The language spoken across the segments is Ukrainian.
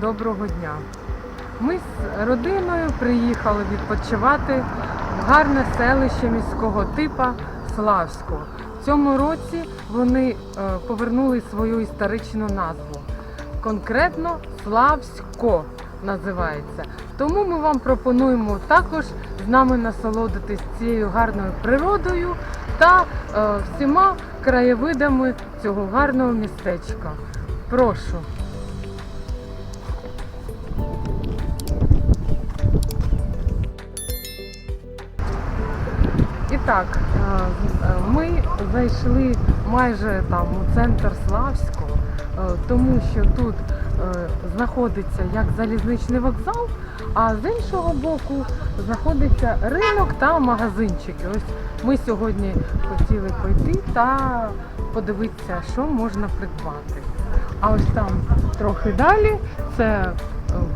доброго дня. Ми з родиною приїхали відпочивати в гарне селище міського типа Славського. В цьому році вони е, повернули свою історичну назву. Конкретно Славсько називається. Тому ми вам пропонуємо також з нами насолодитись цією гарною природою та е, всіма краєвидами цього гарного містечка. Прошу. Так, е, ми зайшли майже там у центр Славського, е, тому що тут е, знаходиться як залізничний вокзал, а з іншого боку знаходиться ринок та магазинчики. Ось ми сьогодні хотіли пойти та подивитися, що можна придбати. А ось там трохи далі це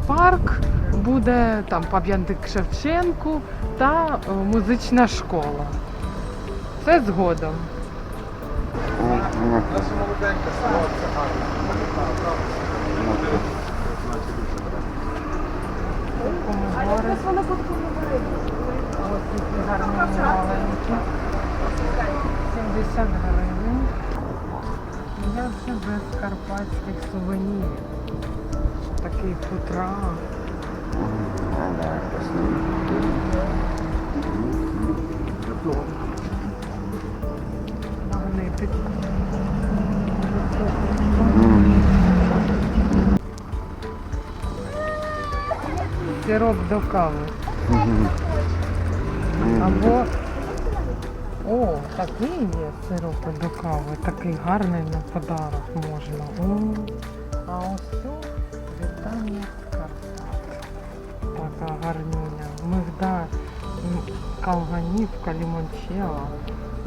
парк, буде там пам'ятник Шевченку та музична школа. Це згодом. Ось гарні маленькі. 70 гривень. Я вже без карпатських сувенірів. Такий футра. Магнитик. Сироп до кави. Або. О, такий є сироп до кави. Такий гарний на подарок можна. О, а ось тут вітання. Така гарнюня. Мигда, м, калганівка, лімончела,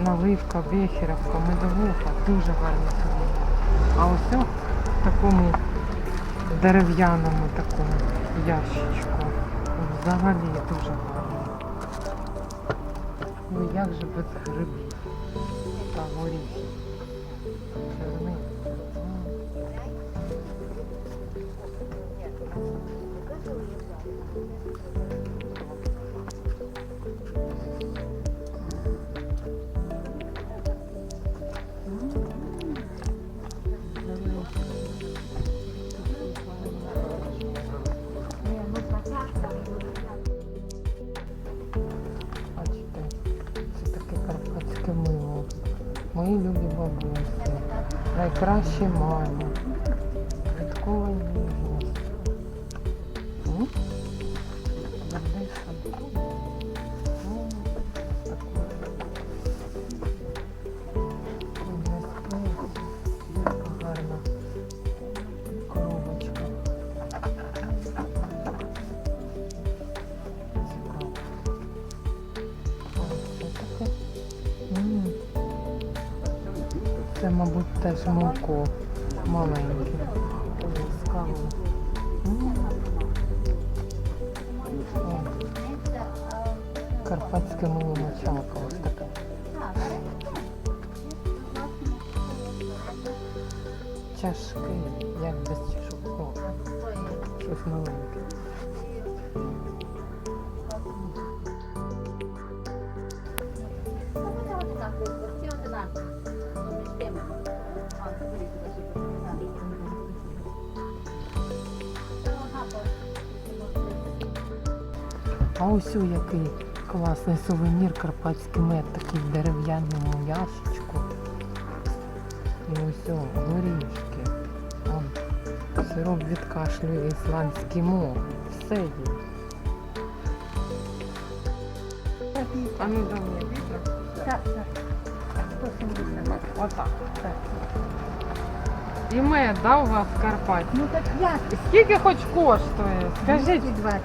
наливка, бехерівка, медовуха. Дуже гарні сувеніри. А ось в такому дерев'яному такому ящичку. Взагалі дуже гарно. Ну як же без грибів та горіхів? Черни. Любі бабусі. Найкраще мама. Теж молоко маленьке. Карпатське мило мочалка ось таке. Чашки, як без чашок. Щось маленьке. А ось о який класний сувенір, карпатський мед, такий в дерев'яному ящичку. І ось о, горішки. О, сироп від кашлю ісландський мох. Все є. А ну мені видно. Так, так. 170. Отак. Так. І мед, да, у вас в Карпаті? Ну так як? Скільки хоч коштує? Скажіть, 220.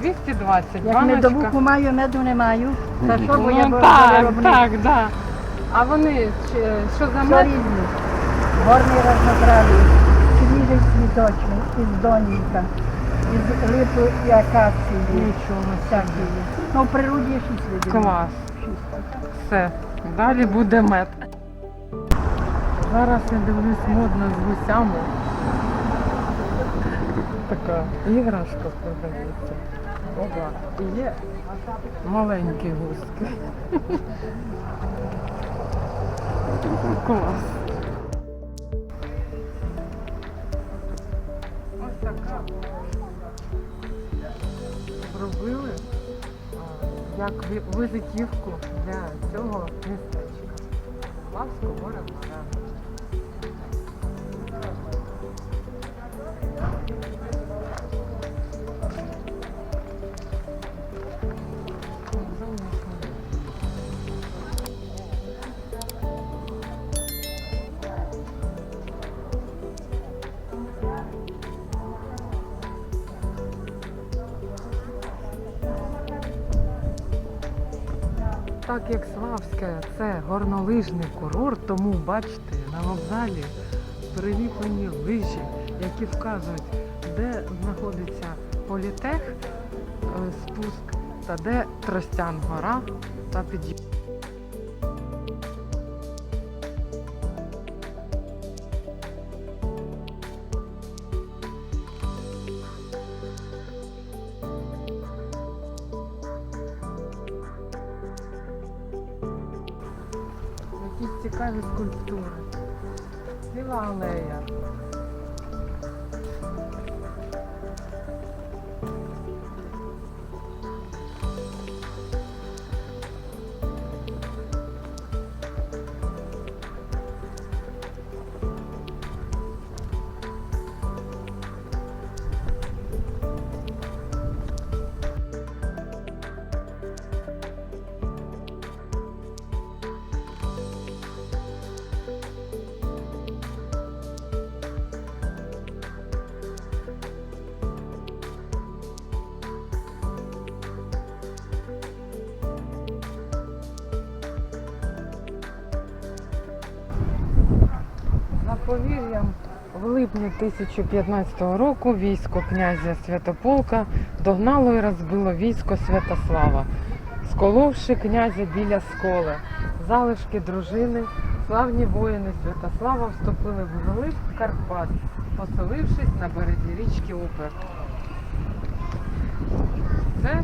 220, Як медовуху маю, меду не маю. Та що, бо я Ну, так, виробник. так, да. А вони чи- що за Все мед? різні. Горний разнотравий, свіжий цвіточний, із доніка, із липи і акації. Нічого Всякі є. Ну, в природі є шість видів. Клас. Шість. Все. Далі буде мед. Зараз я дивлюсь модно з гусями. Така іграшка. Продається. Ова. І є маленькі гуски. Клас. Ось така. Зробили як ви- визитівку для цього містечка. Славського города. Так як Славське це горнолижний курорт, тому бачите, на вокзалі приліплені лижі, які вказують, де знаходиться політех, е, спуск та де Тростян гора та підйом. 浪累呀。Повір'ям, в липні 1015 року військо князя Святополка догнало і розбило військо Святослава, сколовши князя біля сколи. Залишки дружини, славні воїни Святослава вступили в глиб Карпат, поселившись на березі річки Упер. Це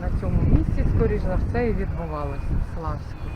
на цьому місці, скоріш за все, і відбувалося в Славську.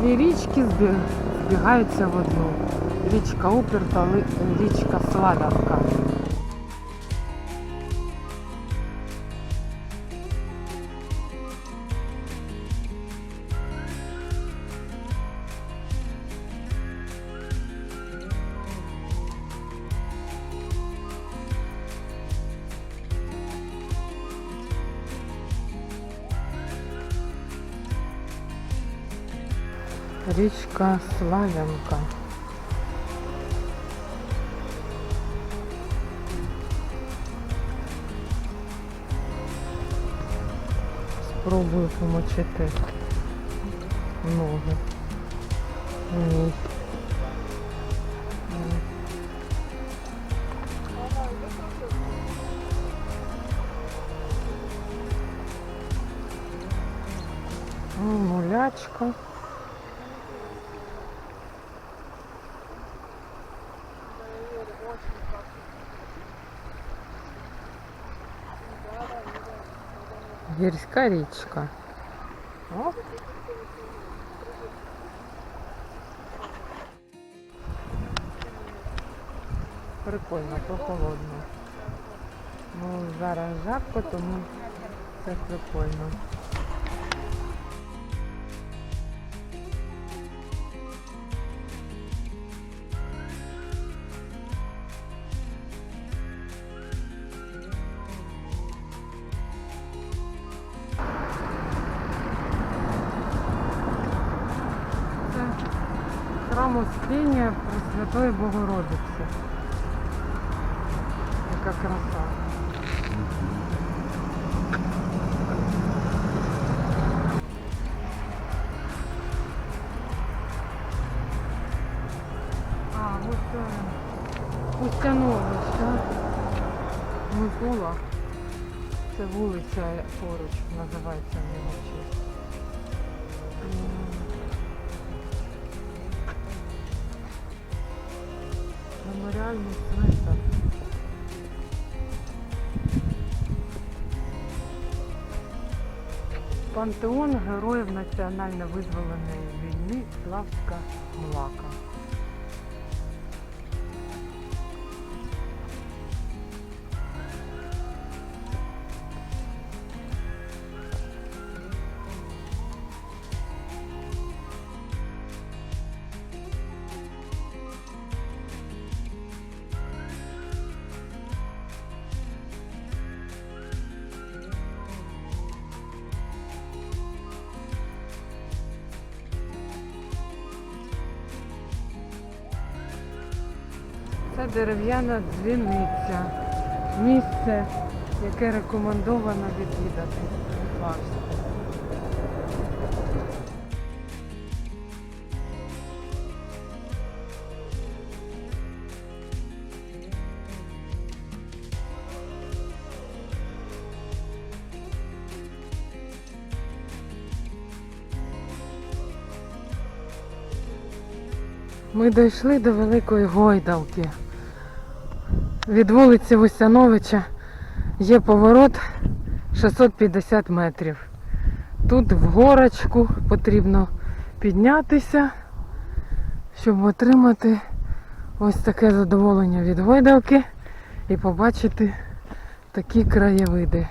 Дві річки збі- збігаються в одну. Річка Упір та річка Славянка. Річка Славянка. Спробую помочити ноги. Ні. Ні. Гірська річка. О. Прикольно, прохолодно. Ну, зараз жарко, тому це прикольно. Храм Пресвятої Богородиці. Яка краса. А, ось е, Устяновище. Микола. Це вулиця поруч називається в його честь. Пантеон героїв національно визволеної війни Славська Млака. Це дерев'яна дзвіниця. Місце, яке рекомендовано відвідати. Ми дійшли до Великої Гойдалки. Від вулиці Вусяновича є поворот 650 метрів. Тут в горочку потрібно піднятися, щоб отримати ось таке задоволення від гойдалки і побачити такі краєвиди.